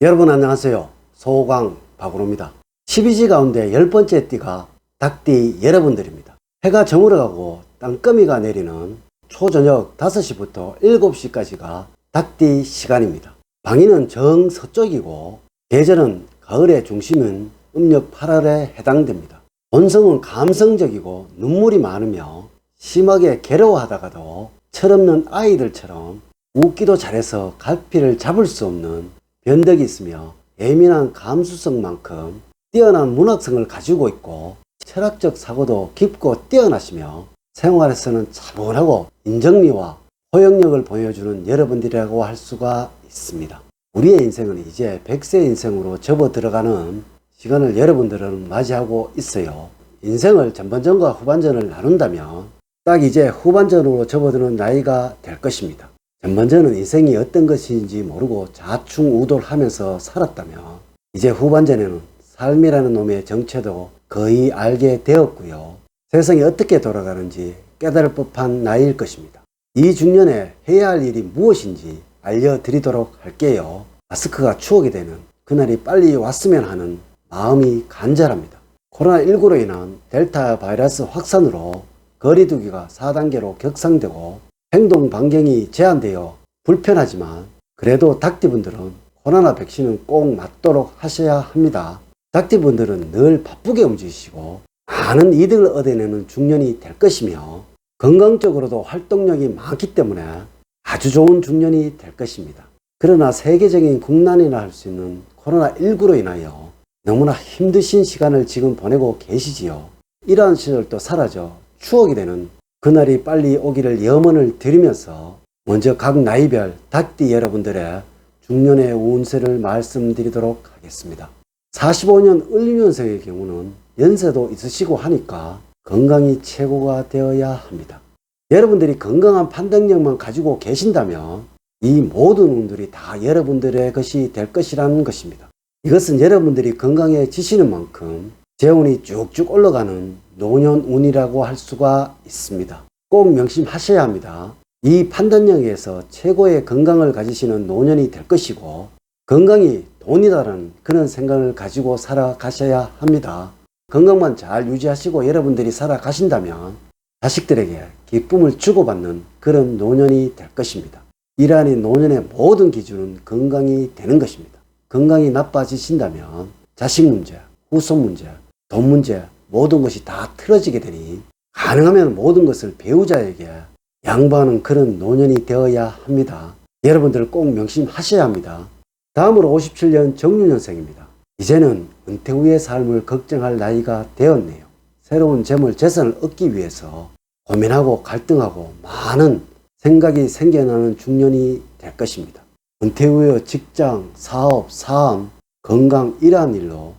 여러분 안녕하세요. 소강 박으로입니다. 12지 가운데 열 번째 띠가 닭띠 여러분들입니다. 해가 저물어가고 땅거미가 내리는 초저녁 5시부터 7시까지가 닭띠 시간입니다. 방위는 정서쪽이고 계절은 가을의 중심은 음력 8월에 해당됩니다. 본성은 감성적이고 눈물이 많으며 심하게 괴로워하다가도 철없는 아이들처럼 웃기도 잘해서 갈피를 잡을 수 없는 변덕이 있으며 예민한 감수성만큼 뛰어난 문학성을 가지고 있고 철학적 사고도 깊고 뛰어나시며 생활에서는 차분하고 인정미와 포용력을 보여주는 여러분들이라고 할 수가 있습니다. 우리의 인생은 이제 100세 인생으로 접어 들어가는 시간을 여러분들은 맞이하고 있어요. 인생을 전반전과 후반전을 나눈다면 딱 이제 후반전으로 접어드는 나이가 될 것입니다. 전반전은 인생이 어떤 것인지 모르고 좌충우돌하면서 살았다면 이제 후반전에는 삶이라는 놈의 정체도 거의 알게 되었고요. 세상이 어떻게 돌아가는지 깨달을 법한 나이일 것입니다. 이 중년에 해야 할 일이 무엇인지 알려드리도록 할게요. 마스크가 추억이 되는 그날이 빨리 왔으면 하는 마음이 간절합니다. 코로나19로 인한 델타 바이러스 확산으로 거리두기가 4단계로 격상되고 행동 반경이 제한되어 불편하지만 그래도 닭띠분들은 코로나 백신은 꼭 맞도록 하셔야 합니다. 닭띠분들은 늘 바쁘게 움직이시고 많은 이득을 얻어내는 중년이 될 것이며 건강적으로도 활동력이 많기 때문에 아주 좋은 중년이 될 것입니다. 그러나 세계적인 국난이라 할 수 있는 코로나19로 인하여 너무나 힘드신 시간을 지금 보내고 계시지요. 이러한 시절도 사라져 추억이 되는 그날이 빨리 오기를 염원을 드리면서 먼저 각 나이별 닭띠 여러분들의 중년의 운세를 말씀드리도록 하겠습니다. 45년 을류년생의 경우는 연세도 있으시고 하니까 건강이 최고가 되어야 합니다. 여러분들이 건강한 판단력만 가지고 계신다면 이 모든 운들이 다 여러분들의 것이 될 것이라는 것입니다. 이것은 여러분들이 건강해지시는 만큼 재운이 쭉쭉 올라가는 노년운이라고 할 수가 있습니다. 꼭 명심하셔야 합니다. 이 판단력에서 최고의 건강을 가지시는 노년이 될 것이고 건강이 돈이다라는 그런 생각을 가지고 살아가셔야 합니다. 건강만 잘 유지하시고 여러분들이 살아가신다면 자식들에게 기쁨을 주고받는 그런 노년이 될 것입니다. 이러한 노년의 모든 기준은 건강이 되는 것입니다. 건강이 나빠지신다면 자식 문제, 후손 문제, 돈 문제 모든 것이 다 틀어지게 되니 가능하면 모든 것을 배우자에게 양보하는 그런 노년이 되어야 합니다. 여러분들 꼭 명심하셔야 합니다. 다음으로 57년 정유년생입니다. 이제는 은퇴 후의 삶을 걱정할 나이가 되었네요. 새로운 재물 재산을 얻기 위해서 고민하고 갈등하고 많은 생각이 생겨나는 중년이 될 것입니다. 은퇴 후의 직장, 사업, 삶, 건강 이러한 일로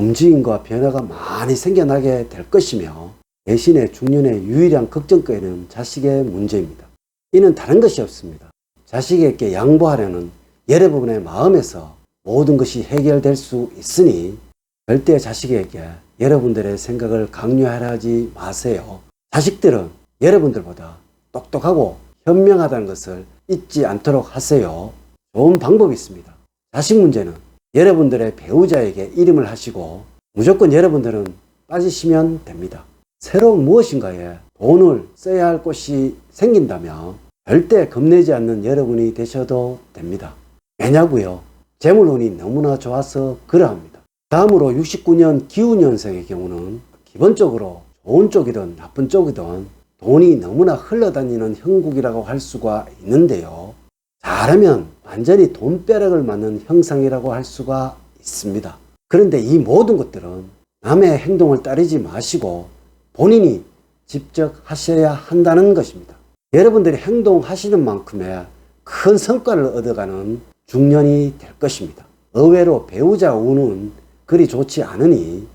움직임과 변화가 많이 생겨나게 될 것이며 대신에 중년의 유일한 걱정거리는 자식의 문제입니다. 이는 다른 것이 없습니다. 자식에게 양보하려는 여러분의 마음에서 모든 것이 해결될 수 있으니 절대 자식에게 여러분들의 생각을 강요하지 마세요. 자식들은 여러분들보다 똑똑하고 현명하다는 것을 잊지 않도록 하세요. 좋은 방법이 있습니다. 자식 문제는 여러분들의 배우자에게 이름을 하시고 무조건 여러분들은 빠지시면 됩니다. 새로운 무엇인가에 돈을 써야 할 곳이 생긴다면 절대 겁내지 않는 여러분이 되셔도 됩니다. 왜냐고요? 재물운이 너무나 좋아서 그러합니다. 다음으로 69년 기후년생의 경우는 기본적으로 좋은 쪽이든 나쁜 쪽이든 돈이 너무나 흘러다니는 형국이라고 할 수가 있는데요. 잘하면 완전히 돈벼락을 맞는 형상이라고 할 수가 있습니다. 그런데 이 모든 것들은 남의 행동을 따르지 마시고 본인이 직접 하셔야 한다는 것입니다. 여러분들이 행동하시는 만큼의 큰 성과를 얻어가는 중년이 될 것입니다. 의외로 배우자 운은 그리 좋지 않으니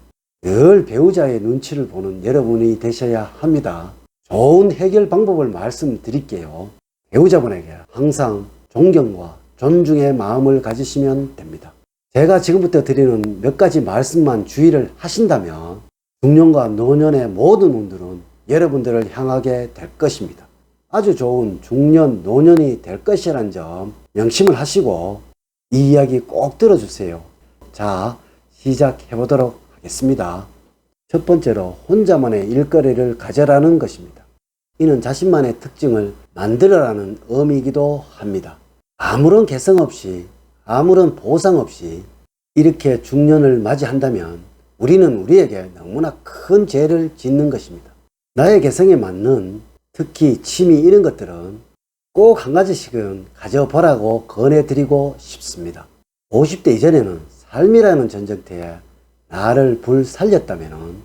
늘 배우자의 눈치를 보는 여러분이 되셔야 합니다. 좋은 해결 방법을 말씀드릴게요. 배우자분에게 항상 존경과 존중의 마음을 가지시면 됩니다. 제가 지금부터 드리는 몇 가지 말씀만 주의를 하신다면 중년과 노년의 모든 운들은 여러분들을 향하게 될 것입니다. 아주 좋은 중년, 노년이 될 것이라는 점 명심을 하시고 이 이야기 꼭 들어주세요. 자, 시작해 보도록 하겠습니다. 첫 번째로 혼자만의 일거리를 가져라는 것입니다. 이는 자신만의 특징을 만들어라는 의미이기도 합니다. 아무런 개성 없이, 아무런 보상 없이 이렇게 중년을 맞이한다면 우리는 우리에게 너무나 큰 죄를 짓는 것입니다. 나의 개성에 맞는 특히 취미 이런 것들은 꼭 한 가지씩은 가져보라고 권해드리고 싶습니다. 50대 이전에는 삶이라는 전쟁터에 나를 불 살렸다면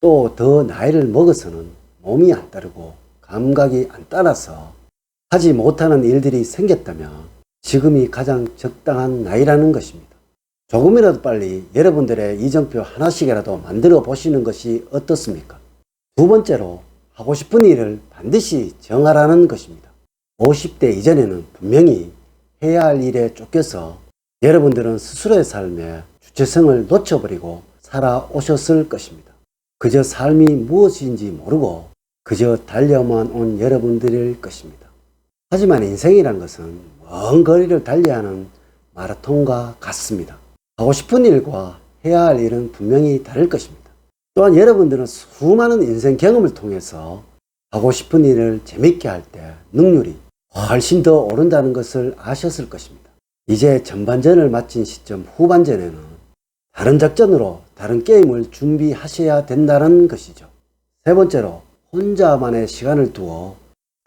또 더 나이를 먹어서는 몸이 안 따르고 감각이 안 따라서 하지 못하는 일들이 생겼다면 지금이 가장 적당한 나이라는 것입니다. 조금이라도 빨리 여러분들의 이정표 하나씩이라도 만들어 보시는 것이 어떻습니까? 두 번째로 하고 싶은 일을 반드시 정하라는 것입니다. 50대 이전에는 분명히 해야 할 일에 쫓겨서 여러분들은 스스로의 삶에 주체성을 놓쳐버리고 살아오셨을 것입니다. 그저 삶이 무엇인지 모르고 그저 달려만 온 여러분들일 것입니다. 하지만 인생이란 것은 먼 거리를 달려야 하는 마라톤과 같습니다. 하고 싶은 일과 해야 할 일은 분명히 다를 것입니다. 또한 여러분들은 수많은 인생 경험을 통해서 하고 싶은 일을 재밌게 할 때 능률이 훨씬 더 오른다는 것을 아셨을 것입니다. 이제 전반전을 마친 시점 후반전에는 다른 작전으로 다른 게임을 준비하셔야 된다는 것이죠. 세 번째로 혼자만의 시간을 두어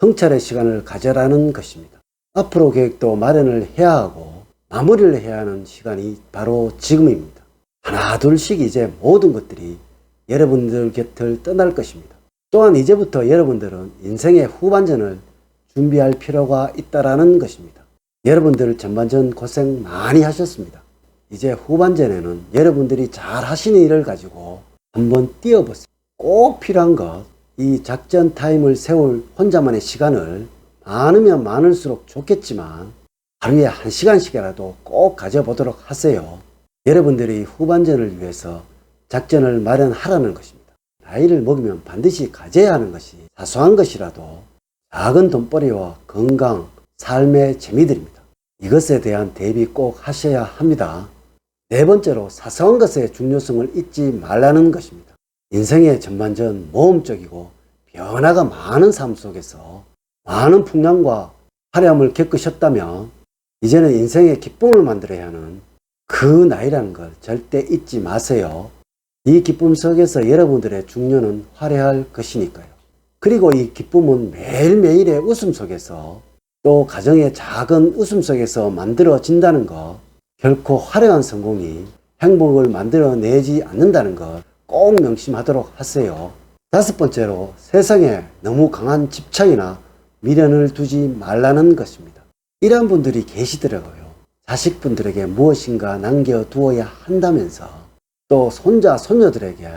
성찰의 시간을 가져라는 것입니다. 앞으로 계획도 마련을 해야 하고 마무리를 해야 하는 시간이 바로 지금입니다. 하나 둘씩 이제 모든 것들이 여러분들 곁을 떠날 것입니다. 또한 이제부터 여러분들은 인생의 후반전을 준비할 필요가 있다라는 것입니다. 여러분들 전반전 고생 많이 하셨습니다. 이제 후반전에는 여러분들이 잘 하시는 일을 가지고 한번 뛰어보세요. 꼭 필요한 것, 이 작전 타임을 세울 혼자만의 시간을 많으면 많을수록 좋겠지만 하루에 한 시간씩이라도 꼭 가져보도록 하세요. 여러분들이 후반전을 위해서 작전을 마련하라는 것입니다. 나이를 먹으면 반드시 가져야 하는 것이 사소한 것이라도 작은 돈벌이와 건강, 삶의 재미들입니다. 이것에 대한 대비 꼭 하셔야 합니다. 네 번째로 사소한 것의 중요성을 잊지 말라는 것입니다. 인생의 전반전 모험적이고 변화가 많은 삶 속에서 많은 풍랑과 화려함을 겪으셨다면 이제는 인생의 기쁨을 만들어야 하는 그 나이라는 걸 절대 잊지 마세요. 이 기쁨 속에서 여러분들의 중년은 화려할 것이니까요. 그리고 이 기쁨은 매일매일의 웃음 속에서 또 가정의 작은 웃음 속에서 만들어진다는 것, 결코 화려한 성공이 행복을 만들어내지 않는다는 것 꼭 명심하도록 하세요. 다섯 번째로 세상에 너무 강한 집착이나 미련을 두지 말라는 것입니다. 이러한 분들이 계시더라고요. 자식분들에게 무엇인가 남겨두어야 한다면서 또 손자, 손녀들에게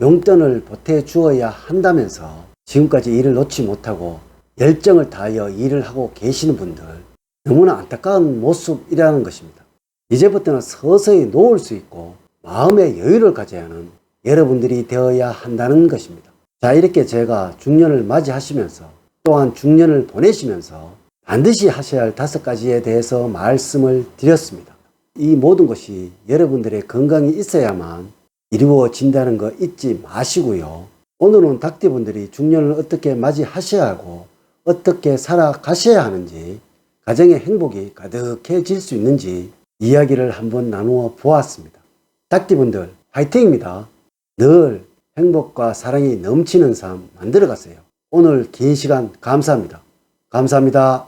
용돈을 보태주어야 한다면서 지금까지 일을 놓지 못하고 열정을 다하여 일을 하고 계시는 분들 너무나 안타까운 모습이라는 것입니다. 이제부터는 서서히 놓을 수 있고 마음의 여유를 가져야 하는 여러분들이 되어야 한다는 것입니다. 자, 이렇게 제가 중년을 맞이하시면서 또한 중년을 보내시면서 반드시 하셔야 할 다섯 가지에 대해서 말씀을 드렸습니다. 이 모든 것이 여러분들의 건강이 있어야만 이루어진다는 거 잊지 마시고요. 오늘은 닭띠분들이 중년을 어떻게 맞이하셔야 하고 어떻게 살아가셔야 하는지 가정의 행복이 가득해질 수 있는지 이야기를 한번 나누어 보았습니다. 닭띠분들 화이팅입니다. 늘 행복과 사랑이 넘치는 삶 만들어 가세요. 오늘 긴 시간 감사합니다. 감사합니다.